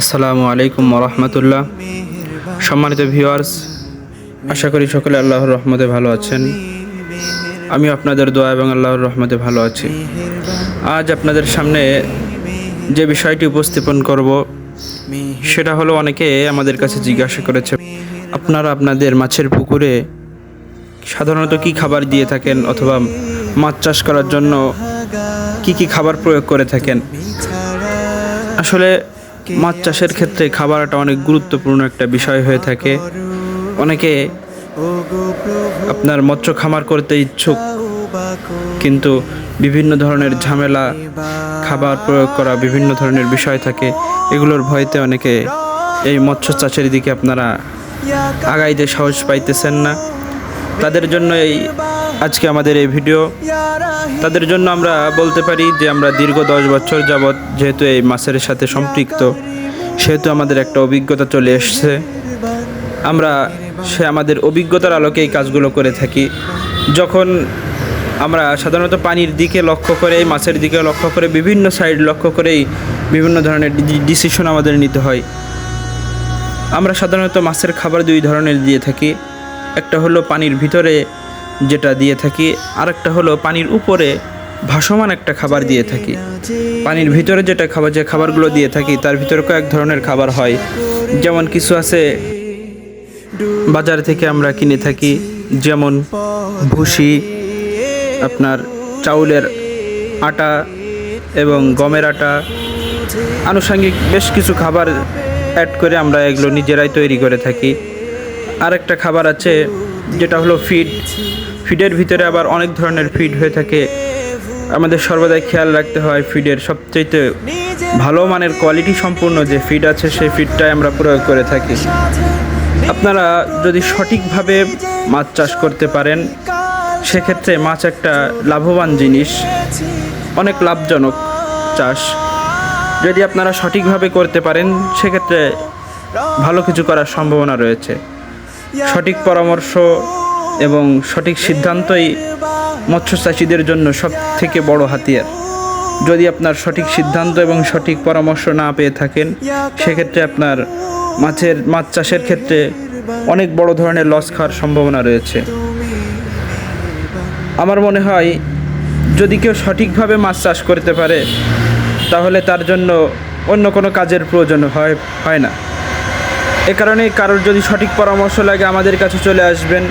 আসসালামু আলাইকুম রহমতুল্লাহ। সম্মানিত ভিউয়ার্স, আশা করি সকলে আল্লাহর রহমতে ভালো আছেন। আমি আপনাদের দোয়া এবং আল্লাহর রহমতে ভালো আছি। আজ আপনাদের সামনে যে বিষয়টি উপস্থাপন করব, সেটা হলো অনেকে আমাদের কাছে জিজ্ঞাসা করেছে, আপনারা আপনাদের মাছের পুকুরে সাধারণত কি খাবার দিয়ে থাকেন অথবা মাছ চাষ করার জন্য কি কি খাবার প্রয়োগ করে থাকেন? আসলে মাছ চাষের ক্ষেত্রে খাবারটা অনেক গুরুত্বপূর্ণ একটা বিষয় হয়ে থাকে। অনেকে আপনার মৎস্য খামার করতে ইচ্ছুক, কিন্তু বিভিন্ন ধরনের ঝামেলা, খাবার প্রয়োগ করা বিভিন্ন ধরনের বিষয় থাকে। এগুলোর ভয়তে অনেকে এই মৎস্য চাষের দিকে আপনারা আগাইতে সাহস পাইতেছেন না। তাদের জন্য এই আজকে আমাদের এই ভিডিও। তাদের জন্য আমরা বলতে পারি যে আমরা দীর্ঘ দশ বছর যাবৎ যেহেতু এই মাছের সাথে সম্পৃক্ত, সেহেতু আমাদের একটা অভিজ্ঞতা চলে এসছে। আমরা সে আমাদের অভিজ্ঞতার আলোকে এই কাজগুলো করে থাকি। যখন আমরা সাধারণত পানির দিকে লক্ষ্য করে, মাছের দিকে লক্ষ্য করে, বিভিন্ন সাইড লক্ষ্য করেই বিভিন্ন ধরনের ডিসিশন আমাদের নিতে হয়। আমরা সাধারণত মাছের খাবার দুই ধরনের দিয়ে থাকি। একটা হলো পানির ভিতরে যেটা দিয়ে থাকি। আরেকটা হলো পানির উপরে ভাসমান একটা খাবার দিয়ে থাকি। পানির ভিতরে যেটা খাবার, যে খাবারগুলো দিয়ে থাকি, তার ভিতরে কয়েক ধরনের খাবার হয়। যেমন কিছু আছে বাজার থেকে আমরা কিনে থাকি, যেমন ভুসি, আপনার চাউলের আটা এবং গমের আটা। আনুষঙ্গিক বেশ কিছু খাবার অ্যাড করে আমরা এগুলো নিজেরাই তৈরি করে থাকি। আরেকটা খাবার আছে, যেটা হলো ফিড ফিডের ভিতরে আবার অনেক ধরনের ফিড হয়ে থাকে। আমাদের সর্বদাই খেয়াল রাখতে হয় ফিডের সবচেয়ে ভালো মানের কোয়ালিটি সম্পূর্ণ যে ফিড আছে, সেই ফিডটাই আমরা প্রয়োগ করে থাকি। আপনারা যদি সঠিকভাবে মাছ চাষ করতে পারেন, সেক্ষেত্রে মাছ একটা লাভবান জিনিস, অনেক লাভজনক চাষ। যদি আপনারা সঠিকভাবে করতে পারেন, সেক্ষেত্রে ভালো কিছু করার সম্ভাবনা রয়েছে। সঠিক পরামর্শ এবং সঠিক সিদ্ধান্তই মৎস্য চাষিদের জন্য সব থেকে বড় হাতিয়ার। যদি আপনার সঠিক সিদ্ধান্ত এবং সঠিক পরামর্শ না পেয়ে থাকেন, সেক্ষেত্রে আপনার মাছের, মাছ চাষের ক্ষেত্রে অনেক বড় ধরনের লস খাওয়ার সম্ভাবনা রয়েছে। আমার মনে হয়, যদি কেউ সঠিকভাবে মাছ চাষ করতে পারে, তাহলে তার জন্য অন্য কোনো কাজের প্রয়োজন হয় হয় না। এ কারণে কারোর যদি সঠিক পরামর্শ লাগে, আমাদের কাছে চলে আসবেন।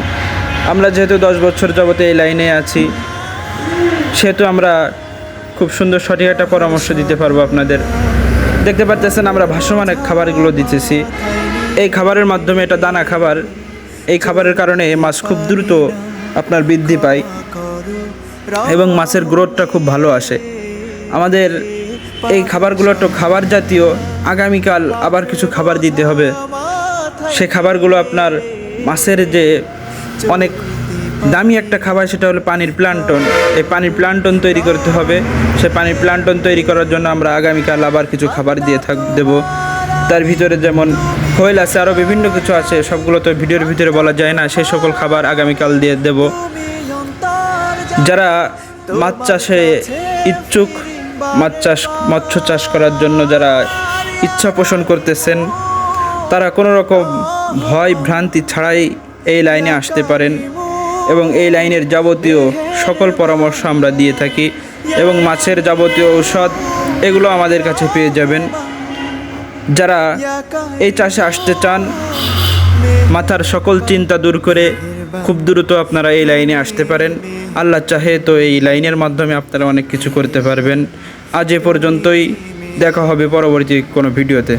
আমরা যেহেতু দশ বছর জগতে এই লাইনে আছি, সেহেতু আমরা খুব সুন্দর সঠিক একটা পরামর্শ দিতে পারব আপনাদের। দেখতে পারতেছেন আমরা ভাসমান খাবারগুলো দিতেছি। এই খাবারের মাধ্যমে এটা দানা খাবার, এই খাবারের কারণে মাছ খুব দ্রুত আপনার বৃদ্ধি পায় এবং মাছের গ্রোথটা খুব ভালো আসে। আমাদের এই খাবারগুলো তো খাবার জাতীয়, আগামীকাল আবার কিছু খাবার দিতে হবে। সে খাবারগুলো আপনার মাছের যে অনেক দামি একটা খাবার, সেটা হলো পানির প্লান্টন। এই পানির প্লান্টন তৈরি করতে হবে। সে পানির প্লান্টন তৈরি করার জন্য আমরা আগামীকাল আবার কিছু খাবার দিয়ে থাক, দেবো। তার ভিতরে যেমন খোয়েল আছে আরও বিভিন্ন কিছু আছে, সবগুলো তো ভিডিওর ভিতরে বলা যায় না। সেই সকল খাবার আগামীকাল দিয়ে দেব। যারা মাছ চাষে ইচ্ছুক, মাছ চাষ, মৎস্য চাষ করার জন্য যারা ইচ্ছা পোষণ করতেছেন, তারা কোনো রকম ভয়, ভ্রান্তি ছাড়াই এই লাইনে আসতে পারেন এবং এই লাইনের যাবতীয় সকল পরামর্শ আমরা দিয়ে থাকি এবং মাছের যাবতীয় ঔষধ এগুলো আমাদের কাছে পেয়ে যাবেন। যারা এই চাষে আসতে চান, মাথার সকল চিন্তা দূর করে খুব দ্রুত আপনারা এই লাইনে আসতে পারেন। আল্লাহ চাহে তো এই লাইনের মাধ্যমে আপনারা অনেক কিছু করতে পারবেন। আজ এ পর্যন্তই, দেখা হবে পরবর্তী কোনো ভিডিওতে।